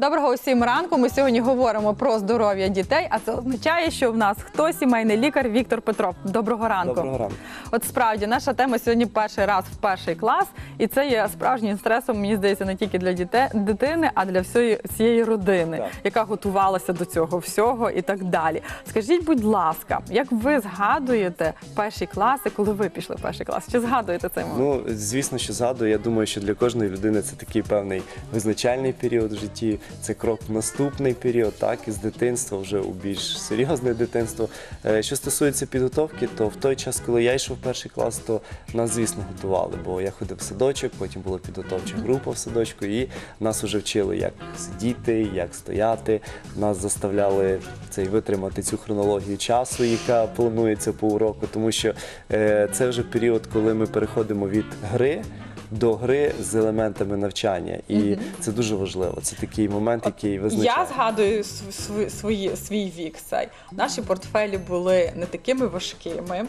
Доброго усім ранку. Ми сьогодні говоримо про здоров'я дітей, а це означає, що в нас хто сімейний лікар Віктор Петров. Доброго ранку. Доброго ранку. От справді наша тема сьогодні перший раз в перший клас, і це є справжнім стресом, мені здається, не тільки для дітей, дитини, а для всієї всієї родини, Так. яка готувалася до цього всього і так далі. Скажіть, будь ласка, як ви згадуєте перші класи, коли ви пішли в перший клас? Чи згадуєте цей момент? Ну, звісно, що згадую. Я думаю, що для кожної людини це такий певний визначальний період в житті. Це крок в наступний період, так, із дитинства вже у більш серйозне дитинство. Е, Що стосується підготовки, то в той час, коли я йшов в перший клас, то нас, звісно, готували, бо я ходив в садочок, потім була підготовча група в садочку, і нас вже вчили, як сидіти, як стояти. Нас заставляли цей витримати цю хронологію часу, яка планується по уроку, тому що е, це вже період, коли ми переходимо від гри. До гри з елементами навчання, і це дуже важливо. Це такий момент, який визначає. Я згадую св- св- свої, свій вік. Цей. Наші портфелі були не такими важкими,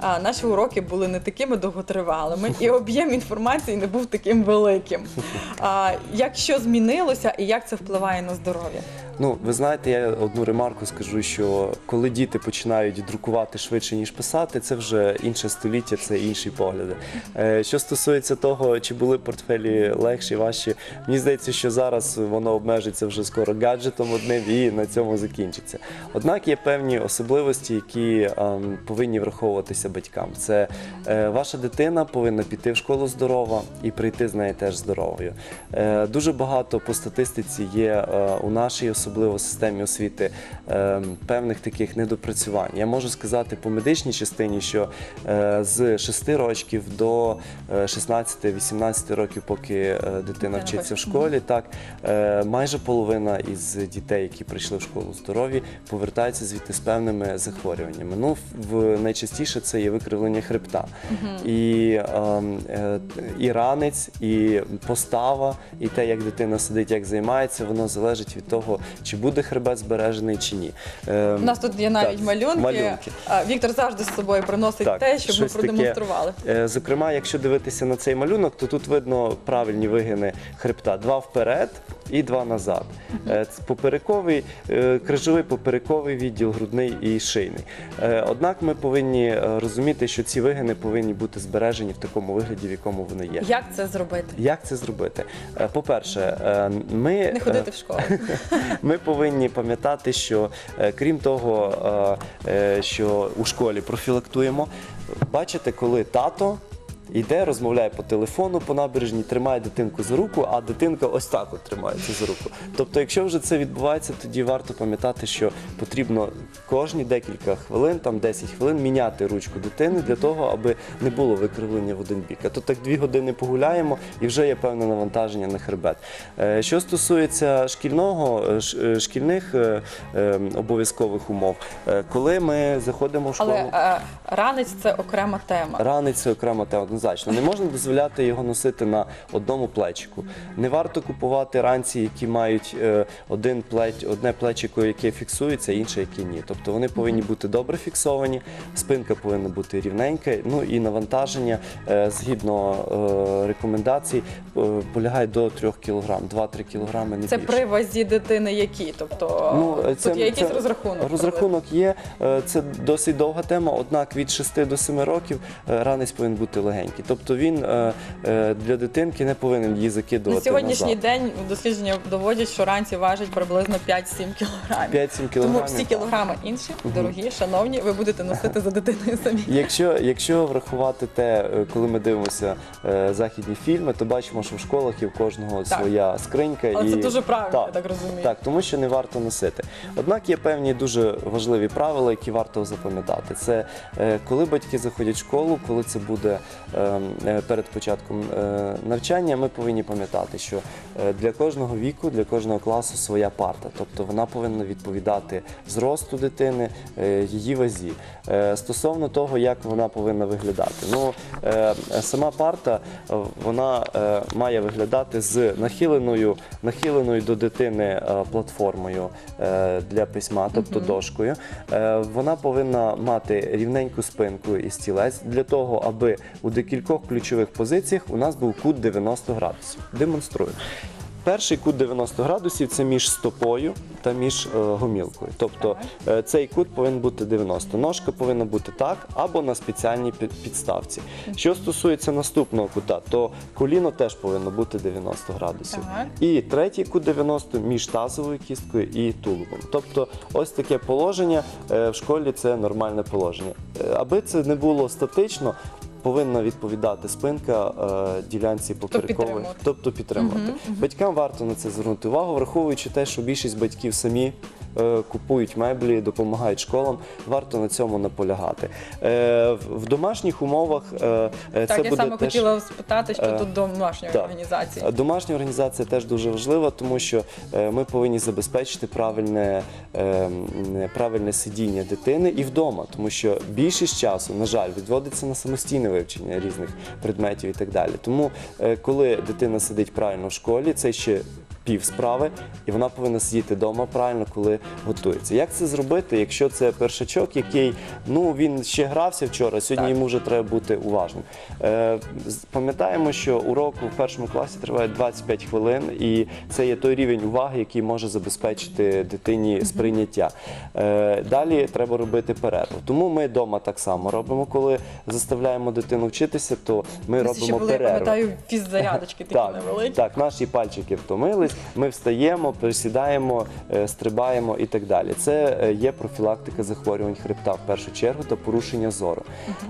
а наші уроки були не такими довготривалими, і об'єм інформації не був таким великим. А, як що змінилося і як це впливає на здоров'я? Ну, ви знаєте, я одну ремарку скажу, що коли діти починають друкувати швидше, ніж писати, це вже інше століття, це інші погляди. Е, Що стосується того, чи були портфелі легші, важчі, мені здається, що зараз воно обмежиться вже скоро гаджетом одним і на цьому закінчиться. Однак є певні особливості, які ем, повинні враховуватися батькам. Це е, ваша дитина повинна піти в школу здорова і прийти з неї теж здоровою. Е, дуже багато по статистиці є е, у нашій особливо в системі освіти е, певних таких недопрацювань. Я можу сказати по медичній частині, що е, з 6 років до е, 16-18 років, поки е, дитина вчиться в школі, так е, майже половина із дітей, які прийшли в школу здорові, повертаються звідти з певними захворюваннями. Ну, в найчастіше це є викривлення хребта. І, ем, е, і ранець, і постава, і те, як дитина сидить, як займається, воно залежить від того, чи буде хребет збережений чи ні. У нас тут є навіть так, малюнки. малюнки. А, Віктор завжди з собою приносить Так, те, щоб ми щось таке. продемонстрували. Е, Зокрема, якщо дивитися на цей малюнок, то тут видно правильні вигини хребта: два вперед і два назад. Е, це Поперековий, е, крижовий поперековий відділ, грудний і шийний. Е, Однак ми повинні е, розуміти, що ці вигини повинні бути збережені в такому вигляді, в якому вони є. Як це зробити? Як це зробити? Е, По-перше, е, ми Не ходити в школу. ми повинні пам'ятати, що е, крім того, е, е, що у школі профілактуємо, бачите, коли тато. Йде, розмовляє по телефону по набережній, тримає дитинку за руку, а дитинка ось так от тримається за руку. Тобто, якщо вже це відбувається, тоді варто пам'ятати, що потрібно кожні декілька хвилин, там 10 хвилин, міняти ручку дитини для того, аби не було викривлення в один бік. А то так дві години погуляємо і вже є певне навантаження на хребет. Е, Що стосується шкільного, е, е, шкільних обов'язкових умов, коли ми заходимо в школу. Але ранець це окрема тема. Ранець це окрема тема, однозначно. Не можна дозволяти його носити на одному плечику. Не варто купувати ранці, які мають е, один плеч, одне плечико, яке фіксується, інше, яке ні. Тобто вони повинні бути добре фіксовані, спинка повинна бути рівненька, ну і навантаження е, згідно е, рекомендацій е, полягає до 3 кг, 2-3 кг не Це більше. при вазі дитини які? Тобто Ну, тут є якийсь розрахунок. Розрахунок є. Е, Це досить довга тема, однак від 6 до 7 років е, ранець повинен бути легенький. Тобто він е, е, для дитинки не повинен її закидувати. На сьогоднішній назад. день дослідження доводять, що ранці важать приблизно 5-7 кілограмів. 5-7 Тому кілограмів. всі кілограми інші, дорогі, шановні, ви будете носити за дитиною самі. Якщо, якщо врахувати те, е, коли ми дивимося західні фільми, то бачимо, що в школах є в кожного Так. своя скринька. Але і... це дуже правильно, я так розумію. Так, тому що не варто носити. Однак є певні дуже важливі правила, які варто запам'ятати. Це коли батьки заходять в школу, коли це буде перед початком е, навчання, ми повинні пам'ятати, що е, для кожного віку, для кожного класу своя парта. Тобто вона повинна відповідати зросту дитини, е, її вазі. Е, Стосовно того, як вона повинна виглядати. Ну, е, сама парта е, вона е, має виглядати з нахиленою, нахиленою до дитини е, платформою е, для письма, тобто дошкою. Е, Вона повинна мати рівненьку спинку і стілець для того, аби у декількох ключових позиціях у нас був кут 90 градусів. Демонструю. перший кут 90 градусів це між стопою та між е, гомілкою. Тобто е, цей кут повинен бути 90. Ножка повинна бути так або на спеціальній під- підставці. Що стосується наступного кута, то коліно теж повинно бути 90 градусів. Так. І третій кут 90 між тазовою кісткою і тулубом. Тобто, ось таке положення е, в школі це нормальне положення. Е, Аби це не було статично. Повинна відповідати спинка е, ділянці поперекової, тобто підтримувати. Батькам варто на це звернути увагу, враховуючи те, що більшість батьків самі е, купують меблі, допомагають школам. Варто на цьому наполягати. Е, в, домашніх умовах е, е, Так, це я саме теж... хотіла спитати Е, щодо домашньої так. організації. Домашня організація теж дуже важлива, тому що е, ми повинні забезпечити правильне, е, правильне сидіння дитини і вдома, тому що більшість часу, на жаль, відводиться на самостійне вивчення різних предметів і так далі. Тому, е, коли дитина сидить правильно в школі, це ще пів справи, і вона повинна сидіти вдома правильно, коли готується. Як це зробити, якщо це першачок, який ну він ще грався вчора, сьогодні йому вже треба бути уважним. Е, пам'ятаємо, що урок у першому класі триває 25 хвилин, і це є той рівень уваги, який може забезпечити дитині сприйняття. Е, далі треба робити перерву. Тому ми вдома так само робимо, коли заставляємо дитину вчитися, то ми ще робимо були, я пам'ятаю, фіззарядочки такі Так, невеликі. так, наші пальчики втомились, ми встаємо, присідаємо, е, стрибаємо і так далі. Це е, є профілактика захворювань хребта в першу чергу та порушення зору.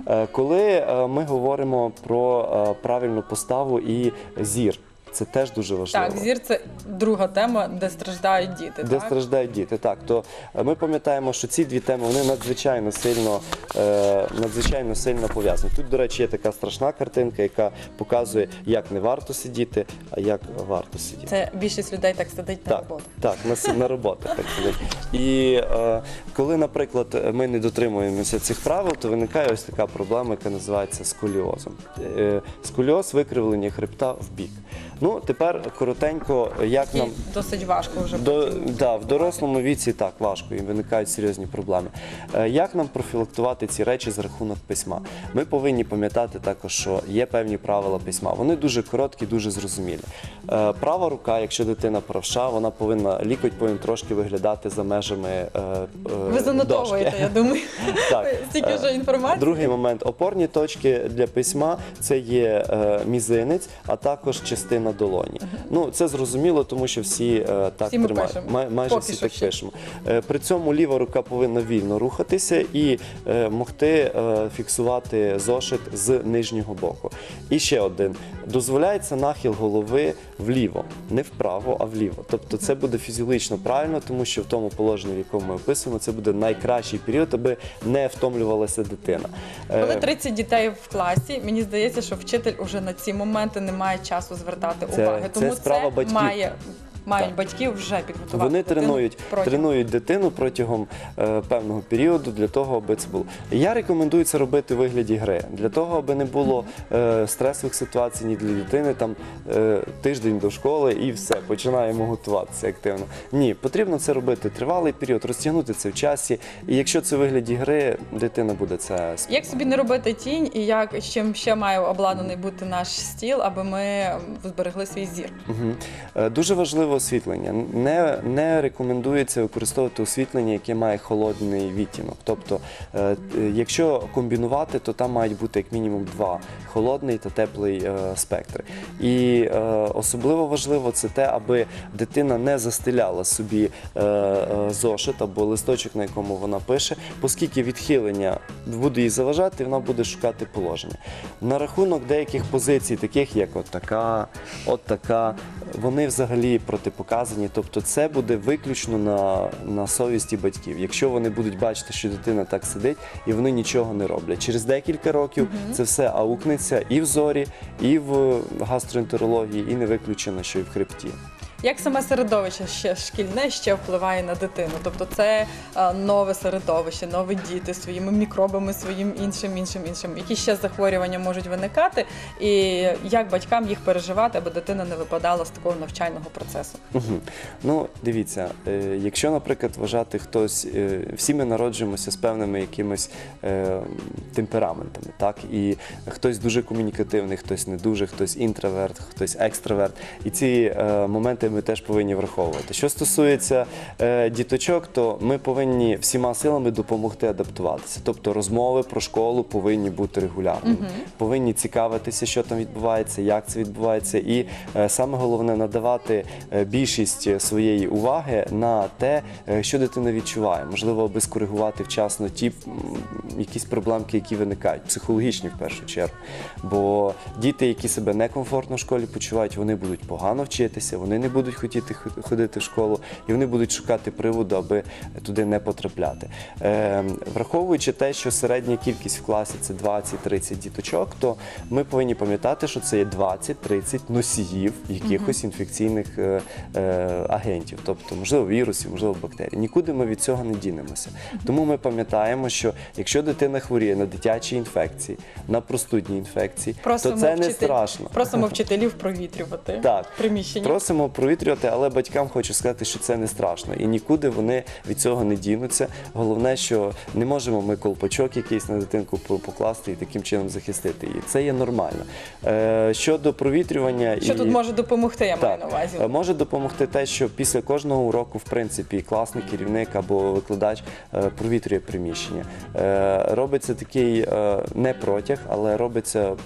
Е, Коли ми говоримо про правильну поставу і зір, це теж дуже важливо. Так, зір це друга тема, де страждають діти. Де так? страждають діти, так то е, ми пам'ятаємо, що ці дві теми вони надзвичайно сильно, е, надзвичайно сильно пов'язані. Тут, до речі, є така страшна картинка, яка показує, як не варто сидіти, а як варто сидіти. Це більшість людей так сидить на роботу. так, на, на роботах так сидять. І е, коли, наприклад, ми не дотримуємося цих правил, то виникає ось така проблема, яка називається сколіозом. Сколіоз викривлення хребта в бік. Ну, тепер коротенько, як І нам. досить важко вже До, да, в дорослому віці так важко і виникають серйозні проблеми. Е, Як нам профілактувати ці речі за рахунок письма? Ми повинні пам'ятати також, що є певні правила письма. Вони дуже короткі, дуже зрозумілі. Е, Права рука, якщо дитина правша, вона повинна лікоть повинен трошки виглядати за межами е, е, Ви занотовуєте, дошки. я думаю. Так. Стільки вже інформації. Другий момент опорні точки для письма це є е, мізинець, а також частина долоні. Ну це зрозуміло, тому що всі е, так Всі ми тримають. пишемо. Май- майже Поки всі що так ще. пишемо. Е, при цьому ліва рука повинна вільно рухатися і е, могти е, фіксувати зошит з нижнього боку. І ще один дозволяється нахил голови вліво, не вправо, а вліво. Тобто це буде фізіологічно правильно, тому що в тому положенні, в якому ми описуємо, це буде найкращий період, аби не втомлювалася дитина. Е, Коли 30 дітей в класі, мені здається, що вчитель уже на ці моменти не має часу звертати Це- уваги. це Тому справа це батьків. має мають батьки вже підготувати. Вони дитину тренують, протягом. тренують дитину протягом е, певного періоду для того, аби це було. Я рекомендую це робити у вигляді гри, для того, аби не було е, стресових ситуацій ні для дитини. Там е, тиждень до школи і все, починаємо готуватися активно. Ні, потрібно це робити тривалий період, розтягнути це в часі. І якщо це у вигляді гри, дитина буде це Як собі не робити тінь, і як з чим ще має обладнаний бути наш стіл, аби ми зберегли свій зір? Мгм. Е, Дуже важливе освітлення. Не, не рекомендується використовувати освітлення, яке має холодний відтінок. Тобто, е, е, якщо комбінувати, то там мають бути як мінімум два холодний та теплий е, спектри. І е, особливо важливо це те, аби дитина не застеляла собі е, е, зошит або листочок, на якому вона пише, оскільки відхилення буде їй заважати, вона буде шукати положення. На рахунок деяких позицій, таких як от така, от така, вони взагалі протипоказані. Тобто це буде виключно на, на совісті батьків. Якщо вони будуть бачити, що дитина так сидить і вони нічого не роблять. Через декілька років це все аукнеться і в зорі, і в гастроентерології, і не виключено, що і в хребті. Як саме середовище ще шкільне ще впливає на дитину? Тобто це е, нове середовище, нові діти своїми мікробами, своїм іншим, іншим, іншим. Які ще захворювання можуть виникати, і як батькам їх переживати, аби дитина не випадала з такого навчального процесу? Мгм. Ну, дивіться, е, якщо, наприклад, вважати хтось, е, всі ми народжуємося з певними якимись темпераментами, так? І хтось дуже комунікативний, хтось не дуже, хтось інтроверт, хтось екстраверт. І ці моменти ми теж повинні враховувати. Що стосується е, діточок, то ми повинні всіма силами допомогти адаптуватися. Тобто розмови про школу повинні бути регулярними, повинні цікавитися, що там відбувається, як це відбувається, і е, саме головне надавати е, більшість своєї уваги на те, е, що дитина відчуває. Можливо, аби скоригувати вчасно ті м, якісь проблемки, які виникають, психологічні в першу чергу. Бо діти, які себе некомфортно в школі почувають, вони будуть погано вчитися, вони не будуть хотіти ходити в школу, і вони будуть шукати приводу, аби туди не потрапляти. Е, враховуючи те, що середня кількість в класі це 20-30 діточок, то ми повинні пам'ятати, що це є 20-30 носіїв якихось інфекційних е, е, агентів, тобто, можливо, вірусів, можливо, бактерій. Нікуди ми від цього не дінемося. Тому ми пам'ятаємо, що якщо дитина хворіє на дитячі інфекції, на простудні інфекції, Просимо то це не страшно. Просимо вчителів провітрювати Так, приміщення. просимо провітрювати, але батькам хочу сказати, що це не страшно. І нікуди вони від цього не дінуться. Головне, що не можемо ми колпачок якийсь на дитинку покласти і таким чином захистити її. Це є нормально. Е, щодо провітрювання Що і... тут може допомогти, я маю на увазі. Е, може допомогти те, що після кожного уроку, в принципі, класний керівник або викладач е, провітрює приміщення. Робиться такий не протяг, але робиться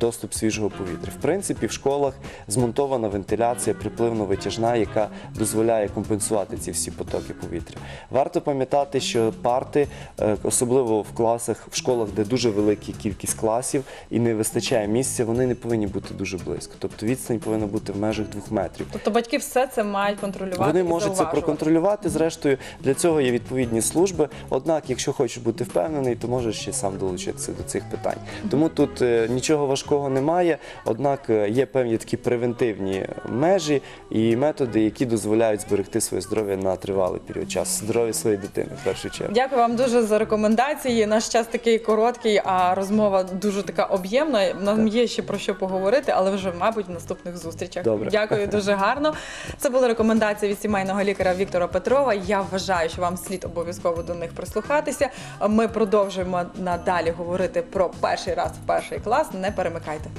доступ свіжого повітря. В принципі, в школах змонтована вентиляція припливно-витяжна, яка дозволяє компенсувати ці всі потоки повітря. Варто пам'ятати, що парти, е, особливо в класах, в школах, де дуже велика кількість класів і не вистачає місця, вони не повинні бути дуже близько. Тобто відстань повинна бути в межах двох метрів. Тобто батьки все це мають контролювати. Вони і можуть це проконтролювати. Зрештою, для цього є відповідні служби. Однак, якщо хочеш бути впевнений, то можеш ще сам долучитися до цих питань. Тому тут е, нічого важкого немає. Однак е, є певні такі превентивні межі і методи, які дозволяють зберегти своє здоров'я на тривалий період часу. Здоров'я своєї дитини в першу чергу. Дякую вам дуже за рекомендації. Наш час такий короткий, а розмова дуже така об'ємна. Нам є ще про що поговорити, але вже, мабуть, в наступних зустрічах. Добре. Дякую дуже гарно. Це були рекомендації від сімейного лікаря Віктора Петрова. Я вважаю, що вам слід обов'язково до них прислухатися. Ми продовжуємо надалі говорити про перший раз в перший клас. Не перемикайте.